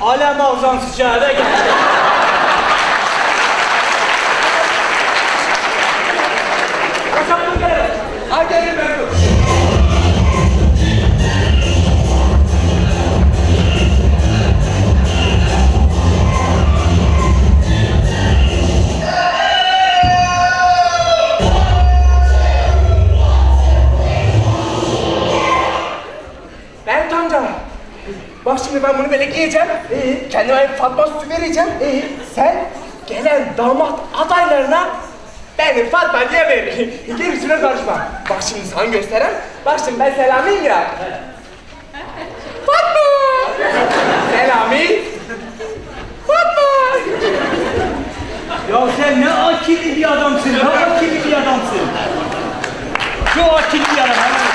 alema uzansız şehre geldi. Kaçak bu gelin. Hadi gelin be. Ben bunu böyle giyeceğim. Ee, kendime bir Fatma süsü vereceğim. Ee, sen gelen damat adaylarına benim Fatma diye ver. Gerisine karışma. Bak şimdi sana göstereyim. Bak şimdi ben Selami'yim ya. Fatma! Selami! Fatma! Ya sen ne akıllı bir adamsın, ne akıllı bir adamsın. Çok akıllı bir adam.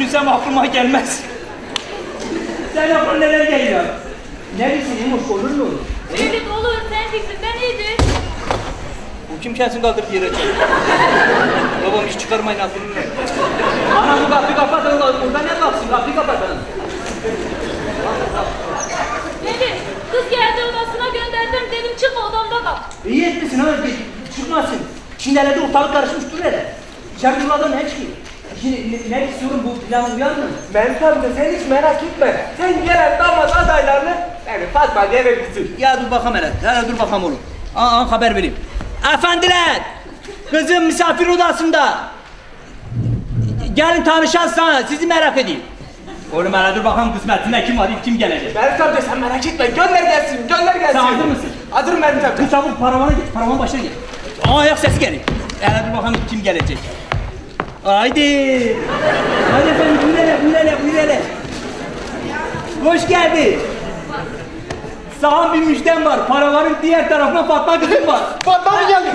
Düşünsem aklıma gelmez. Sen aklına neler geliyor? Ne bilsin hoş olur mu? Evet olur, sen fikrinden iyidir. Bu kim kendisini kaldırıp yere çek. Babam iş çıkarmayın aklını. Ana bu kapıyı kapatın. Orada ne kalsın? Kapıyı kapatın. Dedi, kız geldi odasına gönderdim dedim çıkma odamda kal. İyi etmişsin ha. Çıkmasın. Şimdi hele de ortalık karışmış dur hele. İçeride durmadan ne çıkıyor? Şimdi ne, istiyorum bu plan uyar mı? Mehmet amca sen hiç merak etme. Sen gelen damat adaylarını benim Fatma diye verirsin. Ya dur bakalım hele. Hele dur bakalım oğlum. Aa, aa haber vereyim. Efendiler! Kızım misafir odasında. Gelin tanışalım sana. Sizi merak edeyim. Oğlum hele dur bakalım kısmetine kim var, kim gelecek? Mehmet amca sen merak etme. Gönder gelsin, gönder gelsin. Sen hazır mısın? Hazırım Mehmet amca. Bu çabuk paravana geç, paravan başına geç. Aa ayak sesi geliyor. Hele dur bakalım kim gelecek. Haydi. Hadi efendim buyur hele, buyur hele, buyur hele. Hoş geldin. Sağ bir müjdem var. Paravanın diğer tarafına Fatma kızım var. Fatma mı geldi?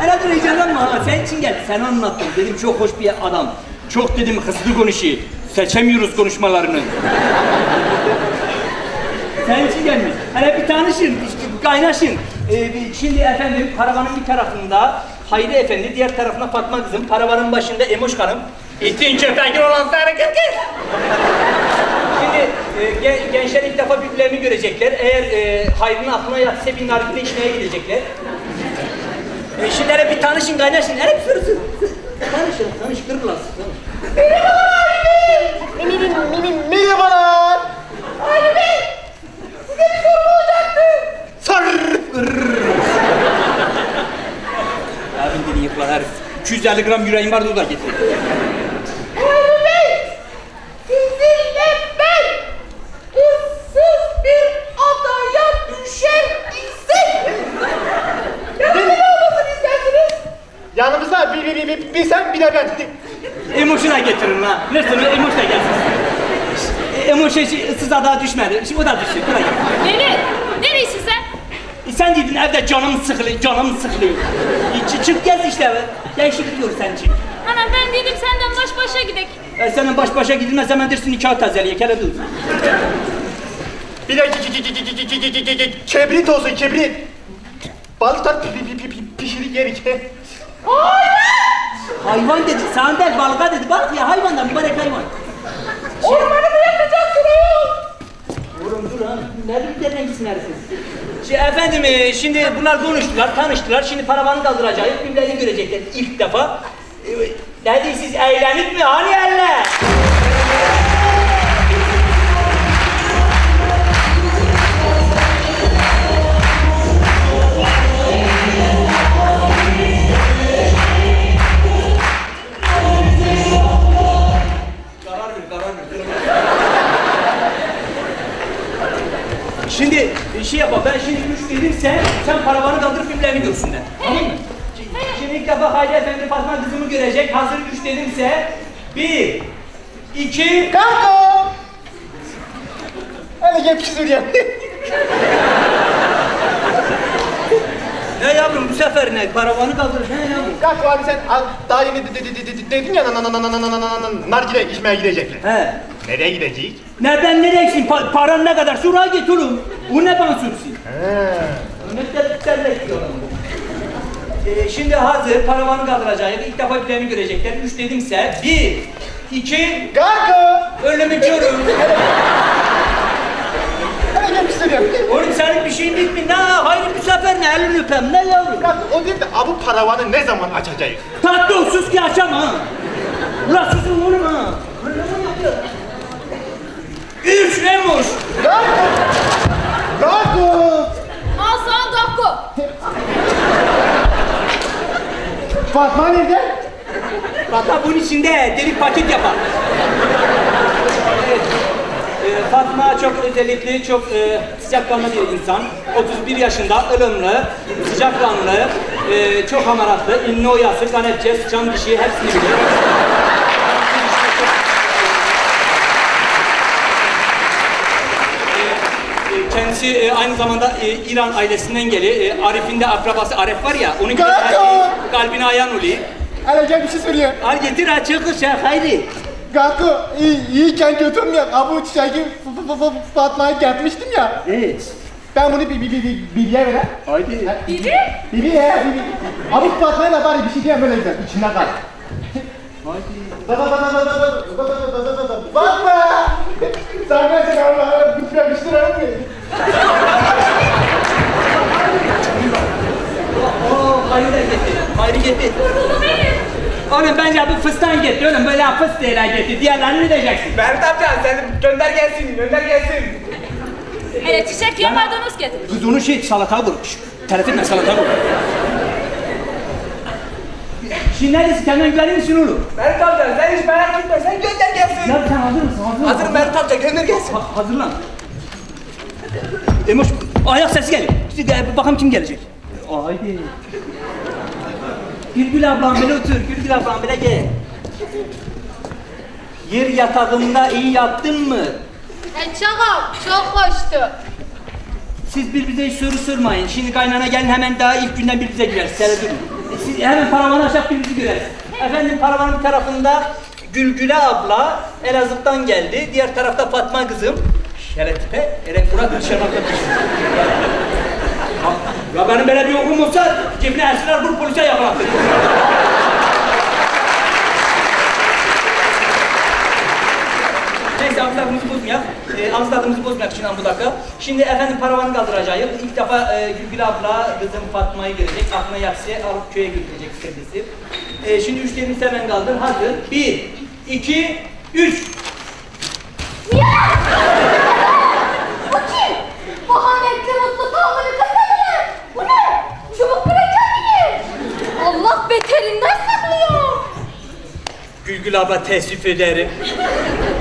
Hele dur heyecanlanma ha. Sen için geldi. Sen anlattın. Dedim çok hoş bir adam. Çok dedim hızlı konuşuyor. Seçemiyoruz konuşmalarını. Sen için gelmiş. Hele bir tanışın, işte kaynaşın. Ee, şimdi efendim paravanın bir tarafında Hayri Efendi, diğer tarafında Fatma kızım, paravanın başında Emoş Hanım. İtin köpeği olan sarı kız kız. Şimdi e, gen- gençler ilk defa birbirlerini görecekler. Eğer e, Hayri'nin aklına yatsa bir nargile içmeye gidecekler. E, şimdi hele bir tanışın, kaynaşın. Hele bir sürüsün. Tanışın, tanış, kırılasın. Tanış. Merhabalar. Ali Bey. Size bir sorum olacaktı. Abin yıkılan herif. 250 gram yüreğim vardı o da getirdi. Bey. Sizinle ben ıssız bir adaya düşer isek. Yanımda ne olmasını istersiniz? Yanımızda bir, bir, bir, bir, bir sen bir de ben. Emoşuna getirin ha. Lütfen emoş da gelsin. Emoş ıssız adaya düşmedi. Şimdi o da gel. Deli, neresin sen? E sen dedin evde canım sıkılıyor, canım sıkılıyor. E, çı- çık gez işte. Değişik diyor sen için. Ana ben dedim senden baş başa gidek. E, senin baş başa gidilmez hemen dersin nikah tazeliye. Kele dur. Bir de ki- ki- ki- ki- ki- ki- ki- ki- ki- ki- kibrit olsun kibrit. Balıklar pi- pi- pi- pi- pişirik yerik. Hayvan dedi. Sana değil balığa dedi. Balık ya hayvandan mübarek hayvan. Ormanı mı yakacaksın oğlum? Oğlum dur ha. Nerede rengisin herifin? Şey, efendim e, şimdi bunlar konuştular, tanıştılar. Şimdi paravanı kaldıracağız. Birbirlerini görecekler ilk defa. E, ne siz eğlenip mi? Hani eller? Şimdi şey yapalım. Ben şimdi üç dedim sen, sen paravanı kaldırıp filmlerini görsünler. Tamam mı? Şimdi ilk defa Hayri Efendi Fatma kızımı görecek. Hazır üç dedimse bir, iki... Kanka! Hadi gel pis ya. Ne yavrum bu sefer ne? Paravanı kaldır. Ne yavrum? Kalk abi sen al, daha yeni dedin ya nargile içmeye gidecekler. He. Nereye gidecek? Nereden nereye gitsin? Pa paran ne kadar? Şuraya git oğlum. O ne bana sürsün? He. Mehmet Ee, şimdi hazır, paravanı kaldıracağız. İlk defa birini görecekler. Üç dedimse, bir, iki, Kanka! önümü görün. Hele gel bir şey söyleyeyim. Oğlum senin bir şeyin bitmiyor. Ne? Hayır bu sefer ne? Elini öpem. Ne yavrum? Kanka o değil de abi paravanı ne zaman açacağız? Tatlı ol, sus ki açam ha. Ulan susun oğlum ha. Üç Emoş. Kanka! Kanka! Al sana dakika. Fatma nerede? Fatma bunun içinde delik paket yapar. Evet. Ee, Fatma çok özellikli, çok e, sıcakkanlı bir insan. 31 yaşında, ılımlı, sıcakkanlı, e, çok hamaratlı, inli oyası, kanepçe, sıçan dişi hepsini bilir. Ee, Kendisi e, aynı zamanda e, İran ailesinden geliyor. E, Arif'in de akrabası Arif var ya, onun gibi e, kalbine ayan oluyor. Gel bir şey söyleyeyim. Al getir açık kız ya haydi. Kanka iyi, iyiyken kötüyüm ya. Abi o çiçeği Fatma'ya getirmiştim ya. Evet. Ben bunu bir bir bir bir Bibi'ye vereyim. Haydi. Bibi? Bibi ya Bibi. Abi Fatma'ya da bari bir şey diyeyim böyle güzel. İçinde kal. Baba baba baba baba baba baba baba Fatma! Allah'a bütlemiştirelim mi? Oo hayır gitti. Hayır gitti. Oğlum bence bu fıstan gitti oğlum böyle fıstığıyla gitti. Diğerlerini ne diyeceksin? Mehmet amca sen gönder gelsin, gönder gelsin. Hele çiçek ya maydanoz getir. Kız onu şey salata vurmuş. Telef etme salata vurmuş. Şimdi neredesin? Kendine güvenir misin oğlum? Mehmet amca sen hiç merak etme, sen gönder gelsin. Ya sen hazır mısın? Hazır mısın? Hazır Mehmet amca gönder gelsin. Ha- hazırlan. Emoş, ayak sesi geliyor. Gel, bakalım kim gelecek. Haydi. Gülgül ablam böyle otur. Gülgül ablam böyle gel. Yer yatağında iyi yattın mı? Çakal çok hoştu. Siz birbirinize hiç soru sormayın. Şimdi kaynana gelin hemen daha ilk günden birbirinize girer. Seyredin. Siz hemen paravanı açıp birbirinizi görer. Efendim paravanın bir tarafında Gülgüle abla Elazığ'dan geldi. Diğer tarafta Fatma kızım. Şeretipe, Eren Murat dışarıda Ya benim böyle bir okulum olsa cebine ersinler vur polise yakalattı. Neyse ağız tadımızı bozmayak. E, ağız tadımızı bozmayak için bu dakika. Şimdi efendim paravanı kaldıracağız. İlk defa e, Gülgül abla kızım Fatma'yı görecek. Aklına yaksa alıp köye götürecek kendisi. E, şimdi üçlerimizi hemen kaldır. Hazır. Bir, iki, üç. Bu Gülgül abla ederim.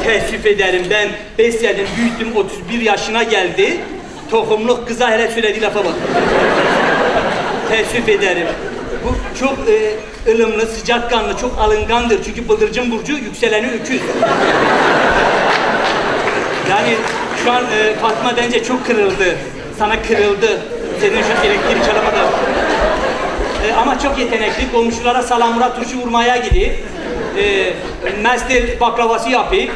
teessüf ederim. Ben besledim, büyüttüm, 31 yaşına geldi. Tohumluk kıza hele söylediği lafa bak. teessüf ederim. Bu çok e, ılımlı, sıcakkanlı, çok alıngandır. Çünkü bıldırcın burcu yükseleni öküz. Yani şu an e, Fatma bence çok kırıldı. Sana kırıldı. Senin şu elektrik çalamadı. E, ama çok yetenekli. Komşulara salamura turşu vurmaya gidiyor. E, mestir baklavası yapıyor.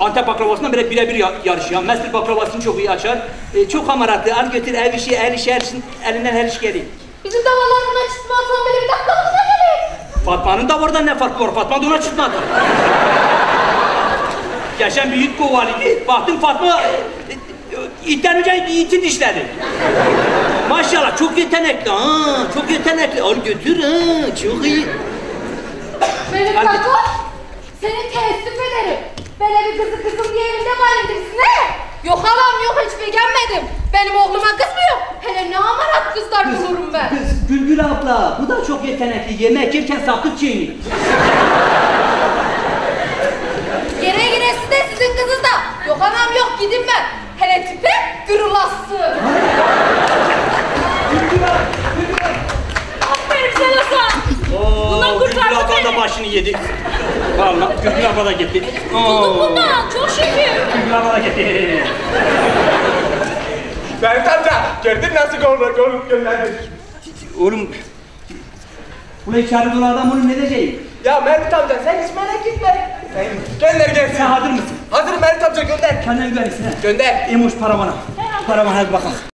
Antep baklavasından bile birebir ya- yarışıyor. Mestir baklavasını çok iyi açar. E, çok hamaratlı. Al götür ev işi, el işi, her işin, elinden her iş geliyor. Bizim davarlarından çıkmazsan böyle bir dakikamıza gelir. Fatma'nın da oradan ne farkı var? Fatma da ona çıkmadı. Geçen bir it kovalıydı. Baktım Fatma e, e, itten önce iti dişledi. Maşallah çok yetenekli ha. Çok yetenekli. Al götür ha. Çok iyi. Benim Hadi. Fatoş, seni teessüf ederim. Böyle bir kızı kızım diye evinde bayıldırsın ne? Yok halam yok hiç beğenmedim. Benim oğluma kız mı yok? Hele ne amarat kızlar bulurum ben. Kız, Gülgül abla, bu da çok yetenekli. Yemek yerken sakız çiğniyor. Yere giresi de sizin kızınız da. Yok anam yok gidin ben. Hele tipe gürülası. Aferin sana sen. Bundan Oo, kurtardın Gülgül abla da beni. başını yedi. Vallahi Gülgül abla da gitti. Bulduk Oo, bundan. Çok şükür. Gülgül abla da gitti. Mehmet amca gördün nasıl gol gol gönderdik. Oğlum, burayı çağırdığın adam onu ne diyecek? Ya Mehmet amca sen hiç merak etme. Sen gönder gelsin. Sen hazır mısın? Hazır Mehmet amca gönder. Kendine güvenirsin ha. Gönder. Emoş paramana. Paramana hadi bakalım.